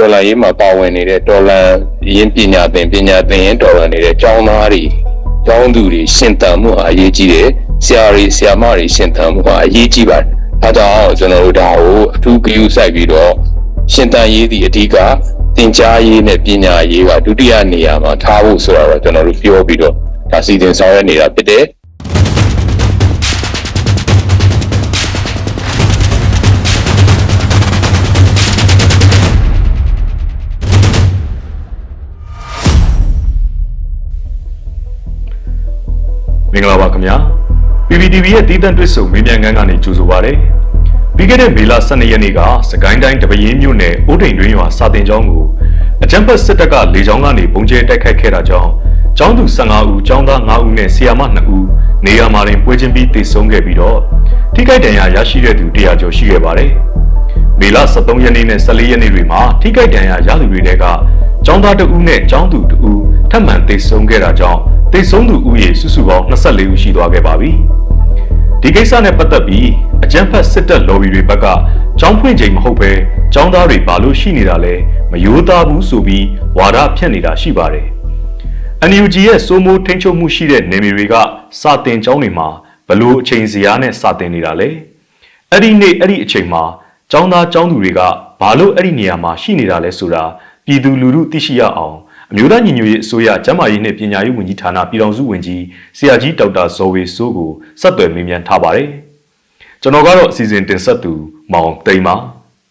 ဒေါ်လာရေးမှာပါဝင်နေတဲ့ဒေါ်လာရင်းပညာသင်ပညာသင်ရင်ဒေါ်လာနေတဲ့ကျောင်းသားတွေကျောင်းသူတွေရှင်သန်မှုဟာအရေးကြီးတယ်ဆရာတွေဆရာမတွေရှင်သန်မှုဟာအရေးကြီးပါတယ်အဲဒါကြောင့်ကျွန်တော်တို့ဒါကိုအထူးဂရုစိုက်ပြီးတော့ရှင်သန်ရေးဒီအဓိကသင်ကြားရေးနဲ့ပညာရေးကဒုတိယနေရာမှာထားဖို့ဆိုတော့ကျွန်တော်တို့ပြောပြီးတော့ဒါစီစဉ်ဆောင်ရွက်နေတာဖြစ်တယ် PPTV ရဲ့တည်တံ့တွစ်ဆုံမေးမြန်းခန်းကနေကြိုဆိုပါရစေပြီးခဲ့တဲ့မေလ12ရက်နေ့ကစကိုင်းတိုင်းတပရင်းမြို့နယ်အိုးတိန်တွင်းရွာစာတင်ကျောင်းကိုအကြမ်းဖက်စစ်တပ်ကလေကြောင်းကနေပုံကျဲတိုက်ခိုက်ခဲ့တာကြောင့်ကျောင်းသူ15ဦးကျောင်းသား5ဦးနဲ့ဆရာမ2ဦးနေရာမှာတင်ပွဲချင်းပြီးတည်ဆုံခဲ့ပြီးတော့ထိခိုက်ဒဏ်ရာရရှိတဲ့သူ100ကျော်ရှိခဲ့ပါတယ်မေလ23ရက်နေ့နဲ့14ရက်နေ့တွေမှာထိခိုက်ဒဏ်ရာရသူတွေတဲကကျောင်းသား2ဦးနဲ့ကျောင်းသူ2ဦးထပ်မံတည်ဆုံခဲ့တာကြောင့်တည်ဆုံသူဦးရေစုစုပေါင်း24ဦးရှိသွားခဲ့ပါပြီ။ ဒီကိစ္စနဲ့ပတ်သက်ပြီးအကြမ်းဖက်စစ်တပ်လော်ဘီတွေဘက်ကကျောင်းဖွင့်ချိန်မဟုတ်ဘဲကျောင်းသားတွေဘာလို့ရှိနေတာလဲမယိုးသားဘူးဆိုပြီးဝါဒဖြန့်နေတာရှိပါတယ်။ NUG ရဲ့စိုးမိုးထိန်းချုပ်မှုရှိတဲ့နေမြေတွေကစာတင်ကျောင်းတွေမှာဘလို့အချိန်စရာနဲ့စာတင်နေတာလဲ။အဲ့ဒီနေ့အဲ့ဒီအချိန်မှာကျောင်းသားကျောင်းသူတွေကဘာလို့အဲ့ဒီနေရာမှာရှိနေတာလဲဆိုတာပြည်သူလူထုသိရှိရအောင် အမျိုးသားညီညွတ်ရေးအစိုးရကျန်းမာရေးနဲ့ပညာရေးဝန်ကြီးဌာနပြည်ထောင်စုဝန်ကြီးဆရာကြီးဒေါက်တာဇော်ဝေစိုးကိုဆက်သွယ်မေးမြန်းထားပါတယ်။ကျွန်တော်ကတော့အစီအစဉ်တင်ဆက်သူမောင်တိန်ပါ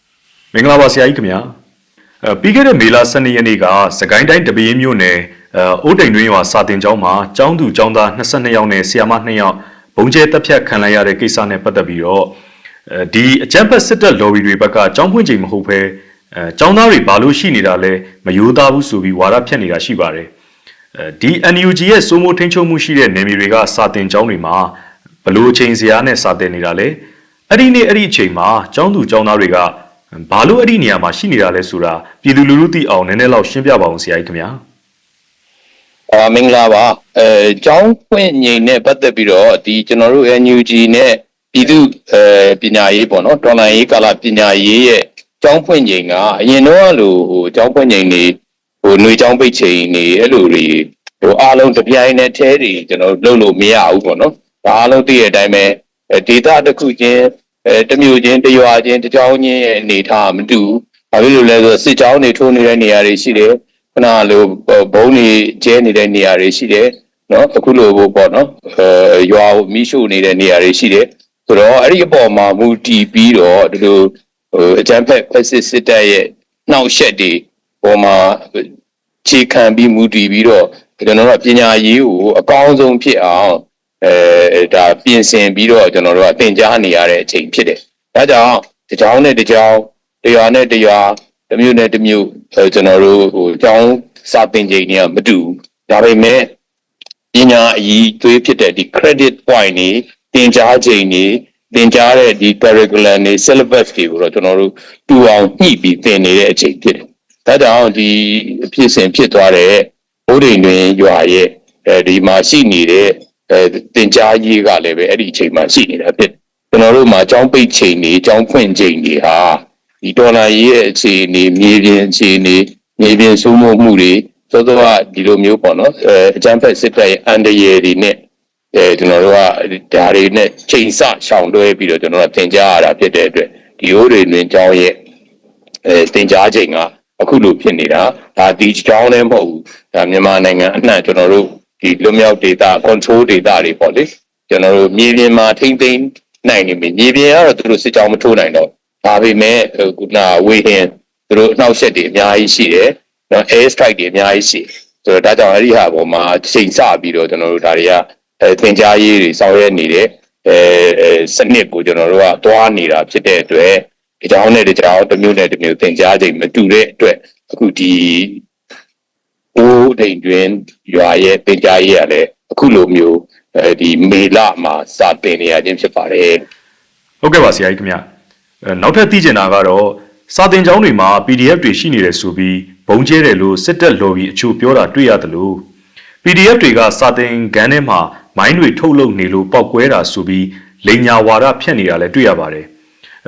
။မင်္ဂလာပါဆရာကြီးခင်ဗျာ။အဲပြီးခဲ့တဲ့မေလ12ရက်နေ့ကစကိုင်းတိုင်းတပင်းမြို့နယ်အဲအိုးတိန်တွင်းရွာစာတင်ကျောင်းမှာကျောင်းသူကျောင်းသား22ယောက်နဲ့ဆရာမ2ယောက်ဘုံကျဲတပ်ဖြတ်ခံလိုက်ရတဲ့ကိစ္စနဲ့ပတ်သက်ပြီးတော့အဲဒီအကြမ်းဖက်စစ်တပ်လော်ဘီတွေဘက်ကကျောင်းဖွင့်ချိန်မဟုတ်ဘဲ အဲကျောင်းသားတွေဘာလို့ရှိနေတာလဲမယိုးသားဘူးဆိုပြီးဝါဒဖြန့်နေတာရှိပါတယ်အဲဒီ NUG ရဲ့စိုးမိုးထိန်းချုပ်မှုရှိတဲ့နေမြေတွေကစာတင်ကျောင်းတွေမှာဘလို့အချိန်စရာနဲ့စာတင်နေတာလဲအဲ့ဒီနေ့အဲ့ဒီအချိန်မှာကျောင်းသူကျောင်းသားတွေကဘာလို့အဲ့ဒီနေရာမှာရှိနေတာလဲဆိုတာပြည်သူလူထုသိအောင်နည်းနည်းလောက်ရှင်းပြပါအောင်ဆရာကြီးခင်ဗျာအာမင်္ဂလာပါအဲကျောင်းဖွင့်ငိမ်နဲ့ပတ်သက်ပြီးတော့ဒီကျွန်တော်တို့ NUG နဲ့ပြည်သူအဲပညာရေးပေါ့နော်တော်လိုင်းရေးကာလပညာရေးရဲ့ ကျောင်းဖွင့်ငိမ်ကအရင်တော့လို့ဟိုကျောင်းဖွင့်ငိမ်နေဟိုຫນွေကျောင်းပိတ်ချိန်နေအဲ့လိုတွေဟိုအားလုံးတစ်ပြိုင်နဲ့ထဲတွေကျွန်တော်တို့လုပ်လို့မရဘူးပေါ့နော်ဒါအားလုံးသိတဲ့အတိုင်းပဲအဲဒေတာတစ်ခုချင်းအဲတစ်မျိုးချင်းတစ်ရွာချင်းတစ်ကျောင်းချင်းရဲ့အနေထားမတူဘူးဘာဖြစ်လို့လဲဆိုတော့စစ်ကျောင်းတွေထိုးနေတဲ့နေရာတွေရှိတယ်ခဏလိုဘုံတွေကျဲနေတဲ့နေရာတွေရှိတယ်နော်အခုလိုပေါ့နော်အဲရွာမီးရှို့နေတဲ့နေရာတွေရှိတယ်ဆိုတော့အဲ့ဒီအပေါ်မှာမူတည်ပြီးတော့ဒီလို ဟိုအကြမ်းဖက်ဖက်စစ်စစ်တပ်ရဲ့နှောက်ယှက်တွေပေါ်မှာခြေခံပြီးမူတည်ပြီးတော့ကျွန်တော်တို့ကပညာရေးကိုအကောင်းဆုံးဖြစ်အောင်အဲဒါပြင်ဆင်ပြီးတော့ကျွန်တော်တို့ကသင်ကြားနေရတဲ့အချိန်ဖြစ်တယ်ဒါကြောင့်တစ်ကြောင်းနဲ့တစ်ကြောင်းတရားနဲ့တရားတစ်မျိုးနဲ့တစ်မျိုးအဲကျွန်တော်တို့ဟိုအကြောင်းစာသင်ချိန်တွေကမတူဘူးဒါပေမဲ့ပညာအကြီးသွေးဖြစ်တဲ့ဒီ credit point တွေသင်ကြားချိန်တွေ သင်ကြားတဲ့ဒီ curriculum တွေ syllabus တွေကိုတော့ကျွန်တော်တို့တူအောင်ညှိပြီးသင်နေတဲ့အချိန်ဖြစ်တယ်ဒါကြောင့်ဒီအဖြစ်စဉ်ဖြစ်သွားတဲ့ဘိုးဒိန်တွင်ရွာရဲ့အဲဒီမှာရှိနေတဲ့အဲသင်ကြားရေးကလည်းပဲအဲ့ဒီအချိန်မှာရှိနေတာဖြစ်တယ်ကျွန်တော်တို့မှာအကြောင်းပိတ်ချိန်တွေအကြောင်းဖွင့်ချိန်တွေဟာဒီဒေါ်လာရေးရဲ့အခြေအနေမြေပြင်အခြေအနေမြေပြင်စိုးမိုးမှုတွေသောသောကဒီလိုမျိုးပေါ့နော်အဲအကျန်းဖက်စစ်တပ်ရဲ့အန်ဒရယ်တွေနဲ့ အဲကျွန်တော်တို့ကဒါတွေနဲ့ချိန်ဆရှောင်တွဲပြီးတော့ကျွန်တော်တို့သင်ကြားရတာဖြစ်တဲ့အတွက်ဒီဟိုတွေတွင်ကျောင်းရဲ့အဲသင်ကြားချိန်ကအခုလိုဖြစ်နေတာဒါဒီကျောင်းလည်းမဟုတ်ဘူးဒါမြန်မာနိုင်ငံအနှံ့ကျွန်တော်တို့ဒီလွတ်မြောက် data control data တွေပေါ့လေကျွန်တော်တို့မြေပြင်မှာထိမ့်သိမ်းနိုင်နေပြီမြေပြင်ကတော့သူတို့စစ်ကြောင်းမထိုးနိုင်တော့ဒါပေမဲ့ခုနဝေဟင်သူတို့အနှောက်အယှက်တွေအများကြီးရှိတယ်နော် air strike တွေအများကြီးရှိဆိုတော့ဒါကြောင့်အဲ့ဒီဟာပေါ်မှာချိန်ဆပြီးတော့ကျွန်တော်တို့ဒါတွေက အဲသင်ကြားရေးတွေဆောင်ရွက်နေတဲ့အဲအဲစနစ်ကိုကျွန်တော်တို့ကသွားနေတာဖြစ်တဲ့အတွက်ဒီကြောင်းနဲ့ဒီကြောင်းတစ်မျိုးနဲ့တစ်မျိုးသင်ကြားချိန်မတူတဲ့အတွက်အခုဒီအိုးဒိန်တွင်ရွာရဲ့သင်ကြားရေးကလည်းအခုလိုမျိုးအဲဒီမေလမှာစတင်နေရခြင်းဖြစ်ပါတယ်ဟုတ်ကဲ့ပါဆရာကြီးခင်ဗျအဲနောက်ထပ်သိချင်တာကတော့စာတင်ကျောင်းတွေမှာ PDF တွေရှိနေတယ်ဆိုပြီးဘုံကျဲတယ်လို့စစ်တပ်လော်ဘီအချို့ပြောတာတွေ့ရတယ်လို့ PDF တွေကစာတင်ခန်းထဲမှာ မိုင်းတွေထုတ်လုပ်နေလို့ပောက်ကွဲတာဆိုပြီးလိန်ညာဝါဒဖြန့်နေတာလည်းတွေ့ရပါတယ်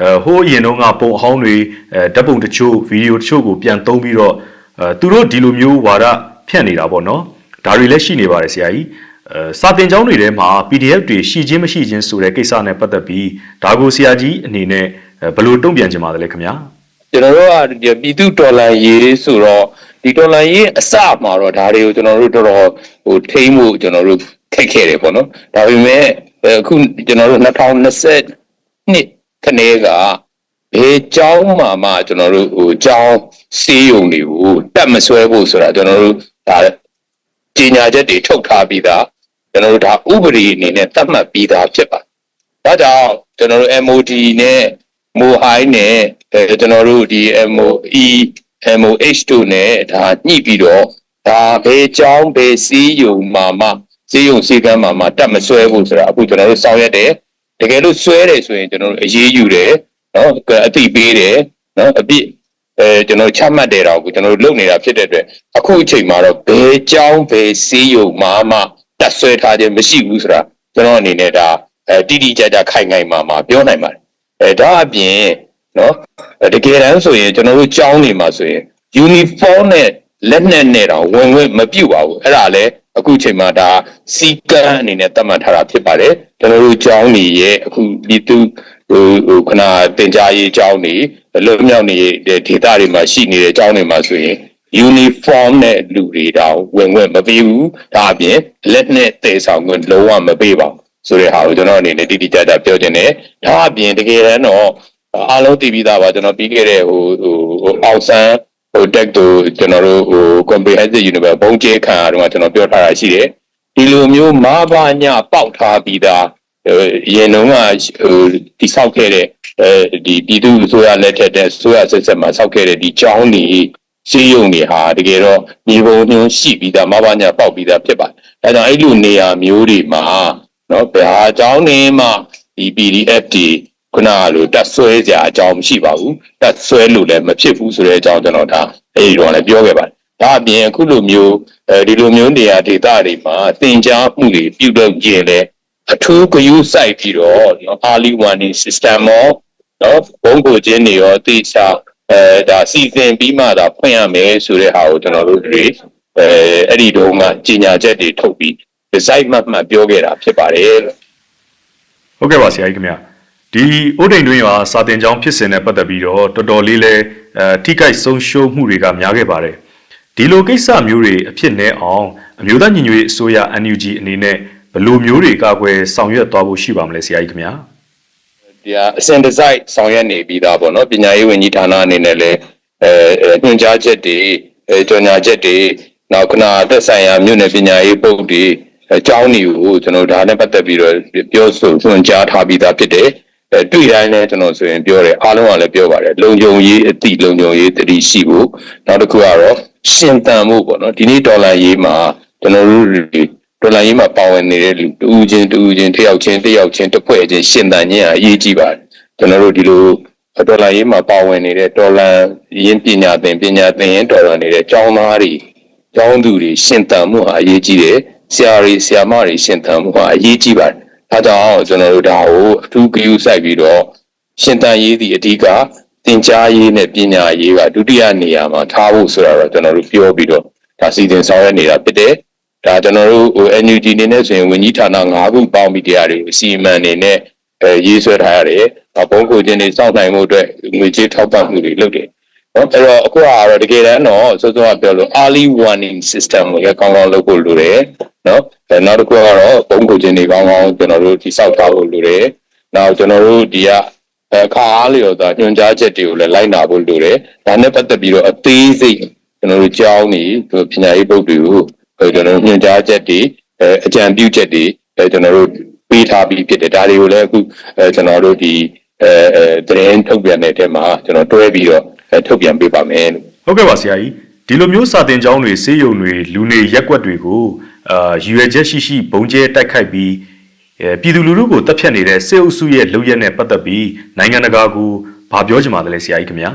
အဲဟိုးအရင်တုန်းကပုံအဟောင်းတွေအဲဓာတ်ပုံတချို့ဗီဒီယိုတချို့ကိုပြန်သုံးပြီးတော့အဲသူတို့ဒီလိုမျိုးဝါဒဖြန့်နေတာပေါ့နော်ဒါတွေလည်းရှိနေပါတယ်ဆရာကြီးအဲစာတင်ကျောင်းတွေထဲမှာ PDF တွေရှိချင်းမရှိချင်းဆိုတဲ့ကိစ္စနဲ့ပတ်သက်ပြီးဒါကိုဆရာကြီးအနေနဲ့အဲဘယ်လိုတုံ့ပြန်ချင်ပါသလဲခင်ဗျာကျွန်တော်တို့ကဒီပြည်သူတော်လှန်ရေးဆိုတော့ဒီတော်လှန်ရေးအစမှာတော့ဒါတွေကိုကျွန်တော်တို့တော်တော်ဟိုထိမ့်မှုကျွန်တော်တို့ ခက်ခဲတယ်ပေါ့နော်ဒါပေမဲ့အခုကျွန်တော်တို့2020နှစ်ခနေ့ကဘယ်ကျောင်းမှာမှကျွန်တော်တို့ဟိုကျောင်းစီးရုံတွေကိုတက်မဆွဲဖို့ဆိုတာကျွန်တော်တို့ဒါကြီးညာချက်တွေထုတ်ထားပြီးသားကျွန်တော်တို့ဒါဥပဒေအနေနဲ့သတ်မှတ်ပြီးသားဖြစ်ပါတယ်ဒါကြောင့်ကျွန်တော်တို့ MOD နဲ့မိုဟိုင်းနဲ့အဲကျွန်တော်တို့ဒီ MOE MOH တို့နဲ့ဒါညှိပြီးတော့ဒါဘယ်ကျောင်းဘယ်စီးရုံမှာမှ စီးရုံစီကမ်းမှာမှတက်မဆွဲဘူးဆိုတာအခုကျွန်တော်တို့ဆောင်ရွက်တယ်တကယ်လို့ဆွဲတယ်ဆိုရင်ကျွန်တော်တို့အရေးယူတယ်နော်အသိပေးတယ်နော်အပြစ်အဲကျွန်တော်ချမှတ်တယ်တော့အခုကျွန်တော်တို့လုပ်နေတာဖြစ်တဲ့အတွက်အခုအချိန်မှာတော့ဘယ်ကျောင်းဘယ်စီးရုံမှာမှတက်ဆွဲထားခြင်းမရှိဘူးဆိုတာကျွန်တော်အနေနဲ့ဒါအဲတိတိကျကျခိုင်ခိုင်မာမာပြောနိုင်ပါတယ်အဲဒါအပြင်နော်တကယ်တမ်းဆိုရင်ကျွန်တော်တို့ကျောင်းနေမှာဆိုရင် uniform နဲ့ လက်နက်နဲ့တော့ဝင်ဝင်မပြုတ်ပါဘူးအဲ့ဒါလည်းအခုချိန်မှာဒါစီကံအနေနဲ့သတ်မှတ်ထားတာဖြစ်ပါတယ်ကျွန်တော်တို့ကျောင်းနေရဲ့အခုဒီသူဟိုဟိုခဏတင်ကြားရေးကျောင်းနေလွတ်မြောက်နေတဲ့ဒေသတွေမှာရှိနေတဲ့ကျောင်းတွေမှာဆိုရင် uniform နဲ့လူတွေတောင်ဝင်ဝင်မပေးဘူးဒါအပြင်လက်နဲ့တည်ဆောင်ခွင့်လုံးဝမပေးပါဘူးဆိုတဲ့ဟာကိုကျွန်တော်အနေနဲ့တိတိကျကျပြောချင်တယ်ဒါအပြင်တကယ်တမ်းတော့အားလုံးသိပြီးသားပါကျွန်တော်ပြီးခဲ့တဲ့ဟိုဟိုအောင်ဆန်း ဟိုတက်တူကျွန်တော်တို့ဟို comprehensive university ဘုံကျဲခံအားတော့ကျွန်တော်ပြောထားတာရှိတယ်ဒီလိုမျိုးမဘာညပေါက်ထားပြီးသားရင်တုန်းကဟိုတိဆောက်ခဲ့တဲ့အဲဒီပြည်သူအစိုးရလက်ထက်တဲ့ဆိုရဆက်ဆက်မှာဆောက်ခဲ့တဲ့ဒီကျောင်းကြီးစီးရုံတွေဟာတကယ်တော့မြေပုံညွှန်းရှိပြီးသားမဘာညပေါက်ပြီးသားဖြစ်ပါတယ်ဒါကြောင့်အဲ့လိုနေရာမျိုးတွေမှာနော်ဘယ်ဟာအကြောင်းနေမှဒီ PDF တွေ ခုနကလိုတက်ဆွဲကြအကြောင်းမရှိပါဘူးတက်ဆွဲလို့လည်းမဖြစ်ဘူးဆိုတဲ့အကြောင်းကျွန်တော်ဒါအဲ့ဒီတော့လည်းပြောခဲ့ပါတယ်ဒါအပြင်အခုလိုမျိုးအဲဒီလိုမျိုးနေရာဒေသတွေမှာသင်ကြားမှုတွေပြုလုပ်ကြရင်လည်းအထူးဂရုစိုက်ပြီးတော့နော် early warning system ရောနော်ဘုံကိုချင်းတွေရောတေချာအဲဒါစီစဉ်ပြီးမှသာဖွင့်ရမယ်ဆိုတဲ့ဟာကိုကျွန်တော်တို့တွေအဲအဲ့ဒီတုန်းကကြီးညာချက်တွေထုတ်ပြီးဒီဇိုင်းမှတ်မှတ်ပြောခဲ့တာဖြစ်ပါတယ်လို့ဟုတ်ကဲ့ပါဆရာကြီးခင်ဗျာ ဒီဥဒိန်တွင်းရွာစာတင်ကျောင်းဖြစ်စဉ်နဲ့ပတ်သက်ပြီးတော့တော်တော်လေးလဲအဲထိခိုက်ဆုံးရှုံးမှုတွေကများခဲ့ပါတယ်ဒီလိုကိစ္စမျိုးတွေအဖြစ်နဲ့အောင်အမျိုးသားညီညွတ်ရေးအစိုးရ NUG အနေနဲ့ဘယ်လိုမျိုးတွေကာကွယ်ဆောင်ရွက်သွားဖို့ရှိပါမလဲဆရာကြီးခင်ဗျာဒီဟာအစင်ဒီဇိုင်းဆောင်ရွက်နေပြီးသားပေါ့နော်ပညာရေးဝန်ကြီးဌာနအနေနဲ့လည်းအဲအဲညွှန်ကြားချက်တွေအဲကြော်ညာချက်တွေနောက်ခဏသက်ဆိုင်ရာမြို့နယ်ပညာရေးပုတ်တွေအကြောင်းတွေကိုကျွန်တော်ဒါနဲ့ပတ်သက်ပြီးတော့ပြောဆိုညွှန်ကြားထားပြီးသားဖြစ်တယ် အဲတွေ့တိုင်းလည်းကျွန်တော်ဆိုရင်ပြောတယ်အားလုံးကလည်းပြောပါတယ်လုံခြုံရေးအတိလုံခြုံရေးတတိရှိဖို့နောက်တစ်ခုကတော့ရှင်တန်မှုပေါ့နော်ဒီနေ့ဒေါ်လာရေးမှာကျွန်တော်တို့တွေဒေါ်လာရေးမှာပါဝင်နေတဲ့လူတူဦးချင်းတူဦးချင်းတစ်ယောက်ချင်းတစ်ယောက်ချင်းတစ်ဖွဲ့ချင်းရှင်တန်ခြင်းအရေးကြီးပါတယ်ကျွန်တော်တို့ဒီလိုဒေါ်လာရေးမှာပါဝင်နေတဲ့ဒေါ်လာရင်းပညာသင်ပညာသင်ရင်ဒေါ်လာနေတဲ့ကျောင်းသားတွေကျောင်းသူတွေရှင်တန်မှုဟာအရေးကြီးတယ်ဆရာတွေဆရာမတွေရှင်တန်မှုဟာအရေးကြီးပါတယ်အဲ ဒါကြောင့်ကျွန်တော်တို့ဒါကိုအထူးဂရုစိုက်ပြီးတော့ရှင်တန်ရေးသည့်အဓိကသင်ကြားရေးနဲ့ပညာရေးကဒုတိယနေရာမှာထားဖို့ဆိုတာတော့ကျွန်တော်တို့ပြောပြီးတော့ဒါစီစဉ်ဆောင်ရွက်နေတာဖြစ်တယ်ဒါကျွန်တော်တို့ဟို NUG နေနဲ့ဆိုရင်ဝန်ကြီးဌာန၅ခုပေါင်းပြီးတရားတွေအစီအမံနေနဲ့အဲရေးဆွဲထားရတယ်။ဘုံကိုချင်းတွေစောင့်နိုင်မှုအတွက်ငွေကြေးထောက်ပံ့မှုတွေလုပ်တယ်။ နော်အဲ့တော့အခုကတော့တကယ်တမ်းတော့စောစောကပြောလို့ early warning system ကိုလည်းကောင်းကောင်းလုပ်ဖို့လိုတယ်။နော်အဲနောက်တစ်ခုကတော့ဘုံကိုချင်းတွေကောင်းကောင်းကျွန်တော်တို့တိစောက်ထားဖို့လိုတယ်။နောက်ကျွန်တော်တို့ဒီကအခါအားလျော်သာညွှန်ကြားချက်တွေကိုလည်းလိုက်နာဖို့လိုတယ်။ဒါနဲ့ပတ်သက်ပြီးတော့အသေးစိတ်ကျွန်တော်တို့ကြောင်းနေပညာရေးပုဒ်တွေကိုအဲကျွန်တော်တို့ညွှန်ကြားချက်တွေအဲအကြံပြုချက်တွေအဲကျွန်တော်တို့ပေးထားပြီးဖြစ်တယ်ဒါတွေကိုလည်းအခုအဲကျွန်တော်တို့ဒီအဲအဲသတင်းထုတ်ပြန်တဲ့အထက်မှာကျွန်တော်တွဲပြီးတော့အဲ ထုတ်ပြန်ပေးပါမယ်လို့ဟုတ်ကဲ့ပါဆရာကြီးဒီလိုမျိုးစာတင်ကျောင်းတွေစေးရုံတွေလူနေရက်ကွက်တွေကိုအာရည်ရွယ်ချက်ရှိရှိဘုံကျဲတိုက်ခိုက်ပြီးအဲပြည်သူလူထုကိုတပ်ဖြတ်နေတဲ့စစ်အုပ်စုရဲ့လုပ်ရက်နဲ့ပတ်သက်ပြီးနိုင်ငံတကာကိုဘာပြောချင်ပါသလဲဆရာကြီးခင်ဗျာ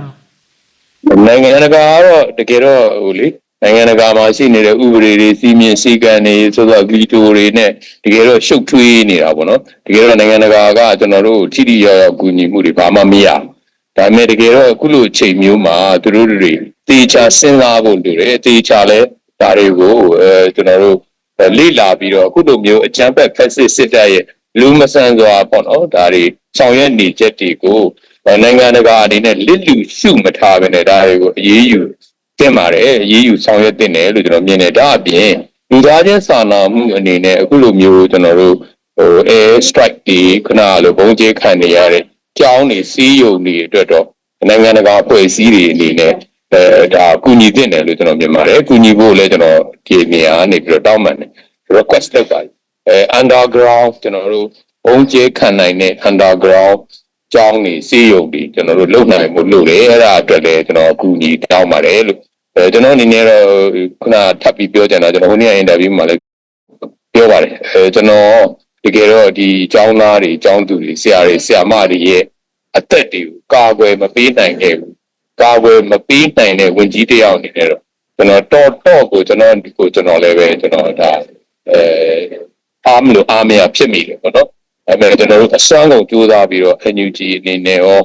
နိုင်ငံတကာကတော့တကယ်တော့ဟိုလေနိုင်ငံတကာမှာရှိနေတဲ့ဥပဒေတွေစီမင်းစည်းကမ်းတွေဆိုတော့ဂီတိုတွေနဲ့တကယ်တော့ရှုပ်ထွေးနေတာပေါ့နော်တကယ်တော့နိုင်ငံတကာကကျွန်တော်တို့ထိထိရောက်ရောက်ကူညီမှုတွေဘာမှမရဘူး ဒါပေမဲ့တကယ်တော့အခုလိုအချိန်မျိုးမှာသူတို့တွေတေချာစဉ်းစားဖို့လိုတယ်တေချာလဲဒါတွေကိုအဲကျွန်တော်တို့လေ့လာပြီးတော့အခုလိုမျိုးအကြမ်းဖက်ဖက်စစ်စစ်တပ်ရဲ့လူမဆန်စွာပေါ့နော်ဒါတွေဆောင်ရွက်နေချက်တွေကိုနိုင်ငံတကာအနေနဲ့လစ်လူရှုမထားဘဲနဲ့ဒါတွေကိုအရေးယူတင်ပါတယ်အရေးယူဆောင်ရွက်တင်တယ်လို့ကျွန်တော်မြင်တယ်ဒါအပြင်လူသားချင်းစာနာမှုအနေနဲ့အခုလိုမျိုးကျွန်တော်တို့ဟို air strike တွေခဏလိုဘုံကျဲခံနေရတဲ့ ကြောင်းနေစီးယုံနေအတွက်တော့နိုင်ငံတကာဖွဲ့စည်းတွေအနေနဲ့အဲဒါအကူညီတင်တယ်လို့ကျွန်တော်မြင်ပါတယ်အကူညီဖို့လည်းကျွန်တော်ဒီနေရာကနေပြီးတော့တောင်းပန်တယ် request လုပ်ပါတယ်အဲ underground ကျွန်တော်တို့ဘုံကျဲခံနိုင်တဲ့ underground ကြောင်းနေစီးယုံတွေကျွန်တော်တို့လုံနိုင်မှုလို့လေအဲ့ဒါအတွက်လည်းကျွန်တော်အကူအညီတောင်းပါတယ်လို့အဲကျွန်တော်အနေနဲ့တော့ခုနထပ်ပြီးပြောချင်တာကျွန်တော်ဟိုနေ့အင်တာဗျူးမှာလည်းပြောပါတယ်အဲကျွန်တော် တကယ်တော့ဒီကျောင်းသားတွေကျောင်းသူတွေဆရာတွေဆရာမတွေရဲ့အသက်တွေကိုကာကွယ်မပေးနိုင်ခဲ့ဘူးကာကွယ်မပေးနိုင်တဲ့ဝင်ကြီးတယောက်အနေနဲ့တော့ကျွန်တော်တော့တော့ကိုကျွန်တော်ကိုကျွန်တော်လည်းပဲကျွန်တော်ဒါအဲအားမလို့အားမရဖြစ်မိတယ်ပေါ့နော်အဲ့မဲ့ကျွန်တော်တို့အစွမ်းကုန်ကြိုးစားပြီးတော့ NUG အနေနဲ့ရော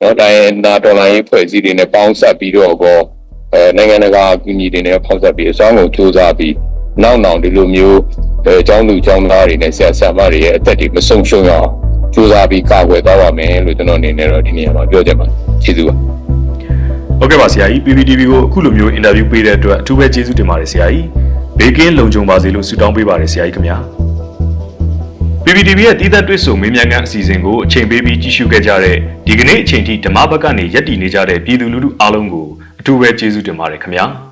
နော်တိုင်းနာတော်လိုင်းဖွဲ့စည်းတွေနဲ့ပေါင်းစပ်ပြီးတော့ကောအဲနိုင်ငံတကာအကူအညီတွေနဲ့ပေါင်းစပ်ပြီးအစွမ်းကုန်ကြိုးစားပြီးနောက်နောက်ဒီလိုမျိုး အဲအကြောင်းလူအကြောင်းသားတွေနဲ့ဆရာဆရာမတွေရဲ့အသက်တွေမဆုံးရှုံးရအောင်ကြိုးစားပြီးကာကွယ်သွားပါမယ်လို့ကျွန်တော်အနေနဲ့တော့ဒီနေရာမှာပြောချင်ပါတယ်ကျေးဇူးပါဟုတ်ကဲ့ပါဆရာကြီး PPTV ကိုအခုလိုမျိုးအင်တာဗျူးပေးတဲ့အတွက်အထူးပဲကျေးဇူးတင်ပါတယ်ဆရာကြီးဘေးကင်းလုံခြုံပါစေလို့ဆုတောင်းပေးပါတယ်ဆရာကြီးခင်ဗျာ PPTV ရဲ့တည်သက်တွေ့ဆုံမေးမြန်းခန်းအစီအစဉ်ကိုအချိန်ပေးပြီးကြည့်ရှုခဲ့ကြတဲ့ဒီကနေ့အချိန်ထိဓမ္မဘက်ကနေယက်တည်နေကြတဲ့ပြည်သူလူထုအားလုံးကိုအထူးပဲကျေးဇူးတင်ပါတယ်ခင်ဗျာ